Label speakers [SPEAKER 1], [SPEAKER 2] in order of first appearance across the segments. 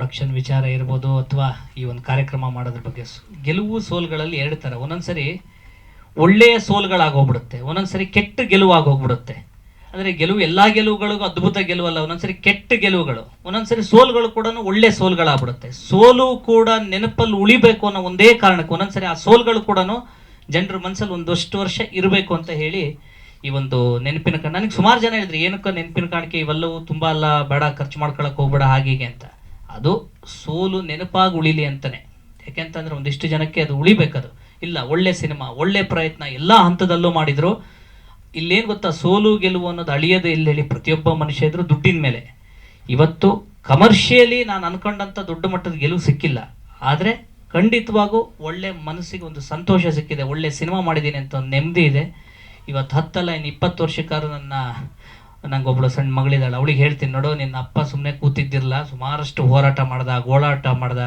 [SPEAKER 1] Production ವಿಚಾರ ಇರ್ಬೋದು ಅಥವಾ ಈ ಒಂದು ಕಾರ್ಯಕ್ರಮ ಮಾಡೋದ್ರ ಬಗ್ಗೆ ಗೆಲುವು ಸೋಲ್ಗಳಲ್ಲಿ ಎರಡು ಥರ ಒಂದೊಂದ್ಸರಿ ಒಳ್ಳೆಯ ಸೋಲ್ಗಳಾಗೋಗ್ಬಿಡುತ್ತೆ. ಒಂದೊಂದ್ಸರಿ ಕೆಟ್ಟ ಗೆಲುವು ಆಗೋಗ್ಬಿಡುತ್ತೆ ಅಂದರೆ ಗೆಲುವು ಎಲ್ಲ ಗೆಲುವುಗಳಿಗೂ ಅದ್ಭುತ ಗೆಲುವಲ್ಲ ಒಂದೊಂದ್ಸರಿ ಕೆಟ್ಟ ಗೆಲುವುಗಳು. ಒಂದೊಂದ್ಸರಿ ಸೋಲ್ಗಳು ಕೂಡ ಒಳ್ಳೆ ಸೋಲ್ಗಳಾಗ್ಬಿಡುತ್ತೆ. ಸೋಲು ಕೂಡ ನೆನಪಲ್ಲಿ ಉಳಿಬೇಕು ಅನ್ನೋ ಒಂದೇ ಕಾರಣಕ್ಕೆ ಒಂದೊಂದ್ಸರಿ ಆ ಸೋಲ್ಗಳು ಕೂಡ ಜನರ ಮನಸ್ಸಲ್ಲಿ ಒಂದಷ್ಟು ವರ್ಷ ಇರಬೇಕು ಅಂತ ಹೇಳಿ ಈ ಒಂದು ನೆನಪಿನ ನನಗೆ ಸುಮಾರು ಜನ ಹೇಳಿದ್ರು, ಏನಕ್ಕೆ ನೆನಪಿನ ಕಾಣಿಕೆ ಇವೆಲ್ಲವೂ ತುಂಬ ಅಲ್ಲ, ಬೇಡ, ಖರ್ಚು ಮಾಡ್ಕೊಳಕ್ಕೆ ಹೋಗ್ಬೇಡ ಹಾಗೆ ಹೀಗೆ ಅಂತ. ಅದು ಸೋಲು ನೆನಪಾಗಿ ಉಳಿಲಿ ಅಂತಾನೆ. ಯಾಕೆಂತಂದ್ರೆ ಒಂದಿಷ್ಟು ಜನಕ್ಕೆ ಅದು ಉಳಿಬೇಕದು. ಇಲ್ಲ, ಒಳ್ಳೆ ಸಿನಿಮಾ, ಒಳ್ಳೆ ಪ್ರಯತ್ನ, ಎಲ್ಲ ಹಂತದಲ್ಲೂ ಮಾಡಿದ್ರು. ಇಲ್ಲೇನು ಗೊತ್ತಾ, ಸೋಲು ಗೆಲುವು ಅನ್ನೋದು ಅಳಿಯೋದು ಇಲ್ಲಿ ಹೇಳಿ ಪ್ರತಿಯೊಬ್ಬ ಮನುಷ್ಯ ಇದ್ರು ದುಡ್ಡಿನ ಮೇಲೆ. ಇವತ್ತು ಕಮರ್ಷಿಯಲಿ ನಾನು ಅನ್ಕೊಂಡಂಥ ದೊಡ್ಡ ಮಟ್ಟದ ಗೆಲುವು ಸಿಕ್ಕಿಲ್ಲ. ಆದರೆ ಖಂಡಿತವಾಗೂ ಒಳ್ಳೆ ಮನಸ್ಸಿಗೆ ಒಂದು ಸಂತೋಷ ಸಿಕ್ಕಿದೆ. ಒಳ್ಳೆ ಸಿನಿಮಾ ಮಾಡಿದ್ದೀನಿ ಅಂತ ಒಂದು ನೆಮ್ಮದಿ ಇದೆ. ಇವತ್ತು ಹತ್ತಲ್ಲ, ಇನ್ನು ಇಪ್ಪತ್ತು ವರ್ಷಕ್ಕಾದ್ರೂ ನನ್ನ ನಂಗೊಬ್ಳು ಸಣ್ಣ ಮಗಳಿದ್ದಾಳೆ. ಅವಳಿಗೆ ಹೇಳ್ತೀನಿ, ನೋಡು, ನಿನ್ನ ಅಪ್ಪ ಸುಮ್ಮನೆ ಕೂತಿದ್ದಿರಲ್ಲ ಸುಮಾರಷ್ಟು ಹೋರಾಟ ಮಾಡ್ದ, ಗೋಳಾಟ ಮಾಡ್ದ.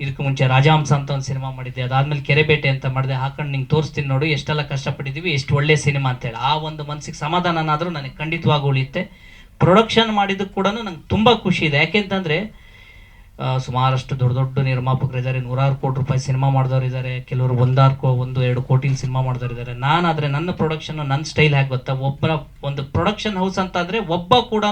[SPEAKER 1] ಇದಕ್ಕೆ ಮುಂಚೆ ರಾಜಹಂಸ ಅಂತ ಒಂದು ಸಿನಿಮಾ ಮಾಡಿದ್ದೆ. ಅದಾದ್ಮೇಲೆ ಕೆರೆಬೇಟೆ ಅಂತ ಮಾಡಿದೆ. ಹಾಕೊಂಡು ನಿಂಗೆ ತೋರಿಸ್ತೀನಿ ನೋಡು, ಎಷ್ಟೆಲ್ಲ ಕಷ್ಟಪಟ್ಟಿದ್ದೀವಿ ಎಷ್ಟು ಒಳ್ಳೆ ಸಿನಿಮಾ ಅಂತೇಳಿ ಆ ಒಂದು ಮನಸ್ಸಿಗೆ ಸಮಾಧಾನನಾದರೂ ನನಗೆ ಖಂಡಿತವಾಗಿ ಉಳಿಯುತ್ತೆ. ಪ್ರೊಡಕ್ಷನ್ ಮಾಡಿದ್ದಕ್ಕೆ ಕೂಡ ನಂಗೆ ತುಂಬ ಖುಷಿ ಇದೆ. ಯಾಕೆಂತಂದರೆ ಸುಮಾರಷ್ಟು ದೊಡ್ಡ ದೊಡ್ಡ ನಿರ್ಮಾಪಕರು ಇದ್ದಾರೆ. ನೂರಾರು ಕೋಟಿ ರೂಪಾಯಿ ಸಿನಿಮಾ ಮಾಡಿದವರು ಇದ್ದಾರೆ. ಕೆಲವರು ಒಂದಾರು ಕೋ ಒಂದು ಎರಡು ಕೋಟಿ ಸಿನಿಮಾ ಮಾಡಿದವರು ಇದ್ದಾರೆ. ಆದರೆ ನನ್ನ ಪ್ರೊಡಕ್ಷನ್ ನನ್ನ ಸ್ಟೈಲ್ ಹೇಗೆ ಗೊತ್ತಾ? ಒಬ್ಬರ ಒಂದು ಪ್ರೊಡಕ್ಷನ್ ಹೌಸ್ ಅಂತಂದರೆ ಒಬ್ಬ ಕೂಡ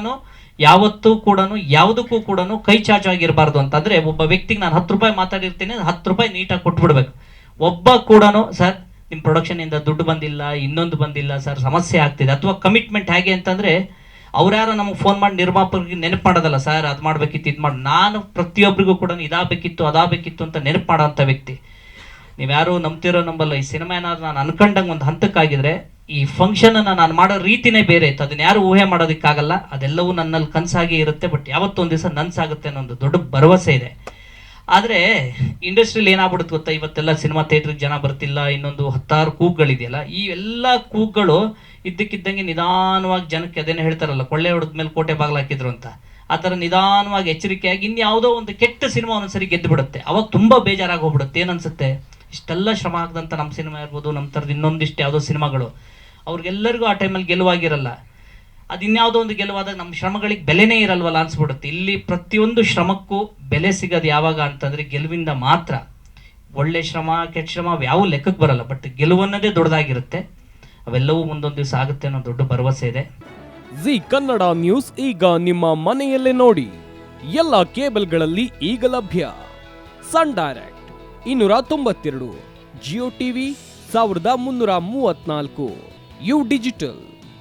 [SPEAKER 1] ಯಾವತ್ತೂ ಕೂಡ ಯಾವುದಕ್ಕೂ ಕೂಡ ಕೈ ಚಾಚಾಗಿರಬಾರ್ದು ಅಂತಂದರೆ ಒಬ್ಬ ವ್ಯಕ್ತಿಗೆ ನಾನು ಹತ್ತು ರೂಪಾಯಿ ಮಾತಾಡಿರ್ತೀನಿ, ಹತ್ತು ರೂಪಾಯಿ ನೀಟಾಗಿ ಕೊಟ್ಬಿಡ್ಬೇಕು. ಒಬ್ಬ ಕೂಡ ಸರ್ ನಿಮ್ಮ ಪ್ರೊಡಕ್ಷನಿಂದ ದುಡ್ಡು ಬಂದಿಲ್ಲ, ಇನ್ನೊಂದು ಬಂದಿಲ್ಲ, ಸರ್, ಸಮಸ್ಯೆ ಆಗ್ತಿದೆ. ಅಥವಾ ಕಮಿಟ್ಮೆಂಟ್ ಹೇಗೆ ಅಂತಂದರೆ ಅವ್ರ್ಯಾರೋ ನಮಗೆ ಫೋನ್ ಮಾಡಿ ನಿರ್ಮಾಪಕರಿಗೆ ನೆನಪು ಮಾಡೋದಲ್ಲ ಸರ್, ಅದು ಮಾಡಬೇಕಿತ್ತು, ಇದು ಮಾಡಿ, ನಾನು ಪ್ರತಿಯೊಬ್ಬರಿಗೂ ಕೂಡ ಇದಾಗಬೇಕಿತ್ತು, ಅದಾಗಬೇಕಿತ್ತು ಅಂತ ನೆನಪು ಮಾಡೋಂಥ ವ್ಯಕ್ತಿ. ನೀವ್ಯಾರು ನಂಬ್ತಿರೋ ನಂಬಲ್ಲ, ಈ ಸಿನಿಮಾ ಏನಾದ್ರು ನಾನು ಅನ್ಕೊಂಡಂಗೆ ಒಂದು ಹಂತಕ್ಕಾಗಿದ್ರೆ ಈ ಫಂಕ್ಷನನ್ನು ನಾನು ಮಾಡೋ ರೀತಿನೇ ಬೇರೆ ಇತ್ತು. ಅದನ್ನ ಯಾರು ಊಹೆ ಮಾಡೋದಕ್ಕಾಗಲ್ಲ, ಅದೆಲ್ಲವೂ ನನ್ನಲ್ಲಿ ಕನಸಾಗಿ ಇರುತ್ತೆ, ಬಟ್ ಯಾವತ್ತೊಂದು ದಿವಸ ನನ್ಸಾಗುತ್ತೆ ಅನ್ನೋ ಒಂದು ದೊಡ್ಡ ಭರವಸೆ ಇದೆ. ಆದರೆ ಇಂಡಸ್ಟ್ರಿಲಿ ಏನಾಗ್ಬಿಡುತ್ತೆ ಗೊತ್ತಾ? ಇವತ್ತೆಲ್ಲ ಸಿನಿಮಾ ಥಿಯೇಟ್ರಿಗೆ ಜನ ಬರ್ತಿಲ್ಲ, ಇನ್ನೊಂದು ಹತ್ತಾರು ಕೂಗ್ಗಳಿದೆಯಲ್ಲ, ಈ ಎಲ್ಲ ಕೂಗ್ಗಳು ಇದ್ದಕ್ಕಿದ್ದಂಗೆ ನಿಧಾನವಾಗಿ ಜನಕ್ಕೆ ಅದೇನು ಹೇಳ್ತಾರಲ್ಲ, ಕೊಳ್ಳೆ ಹೊಡೆದ ಮೇಲೆ ಕೋಟೆ ಬಾಗಿಲು ಹಾಕಿದ್ರು ಅಂತ. ಆ ಥರ ನಿಧಾನವಾಗಿ ಎಚ್ಚರಿಕೆಯಾಗಿ ಇನ್ಯಾವುದೋ ಒಂದು ಕೆಟ್ಟ ಸಿನಿಮಾ ಒಂದೊಂದ್ಸರಿ ಗೆದ್ದು ಬಿಡುತ್ತೆ ಅವಾಗ ತುಂಬ ಬೇಜಾರಾಗಿ ಹೋಗ್ಬಿಡುತ್ತೆ ಏನನ್ಸುತ್ತೆ ಇಷ್ಟೆಲ್ಲ ಶ್ರಮ ಆಗದಂಥ ನಮ್ಮ ಸಿನಿಮಾ ಇರ್ಬೋದು ನಮ್ಮ ಥರದ್ದು ಇನ್ನೊಂದಿಷ್ಟು ಯಾವುದೋ ಸಿನಿಮಾಗಳು. ಅವ್ರಿಗೆಲ್ಲರಿಗೂ ಆ ಟೈಮಲ್ಲಿ ಗೆಲುವಾಗಿರಲ್ಲ. ಅದು ಇನ್ಯಾವುದೋ ಒಂದು ಗೆಲುವಾದಾಗ ನಮ್ಮ ಶ್ರಮಗಳಿಗೆ ಬೆಲೆನೇ ಇರಲ್ವಲ್ಲ ಅನ್ಸ್ಬಿಡುತ್ತೆ. ಇಲ್ಲಿ ಪ್ರತಿಯೊಂದು ಶ್ರಮಕ್ಕೂ ಬೆಲೆ ಸಿಗೋದು ಯಾವಾಗ ಅಂತಂದ್ರೆ ಗೆಲುವಿಂದ ಮಾತ್ರ. ಒಳ್ಳೆ ಶ್ರಮ, ಕೆಟ್ಟ ಶ್ರಮ ಯಾವ ಲೆಕ್ಕಕ್ಕೆ ಬರಲ್ಲ. ಬಟ್ ಗೆಲುವನ್ನದೇ ದೊಡ್ಡದಾಗಿರುತ್ತೆ. ಅವೆಲ್ಲವೂ ಮುಂದೊಂದು ದಿವಸ ಆಗುತ್ತೆ ಅನ್ನೋ ದೊಡ್ಡ ಭರವಸೆ ಇದೆ.
[SPEAKER 2] ಜಿ ಕನ್ನಡ ನ್ಯೂಸ್ ಈಗ ನಿಮ್ಮ ಮನೆಯಲ್ಲೇ ನೋಡಿ. ಎಲ್ಲ ಕೇಬಲ್ಗಳಲ್ಲಿ ಈಗ ಲಭ್ಯ. ಸನ್ ಡೈರೆಕ್ಟ್ ಇನ್ನೂರ ತೊಂಬತ್ತೆರಡು ಜಿಯೋ ಟಿವಿ ಸಾವಿರದ ಮುನ್ನೂರ ಮೂವತ್ನಾಲ್ಕು ಯು ಡಿಜಿಟಲ್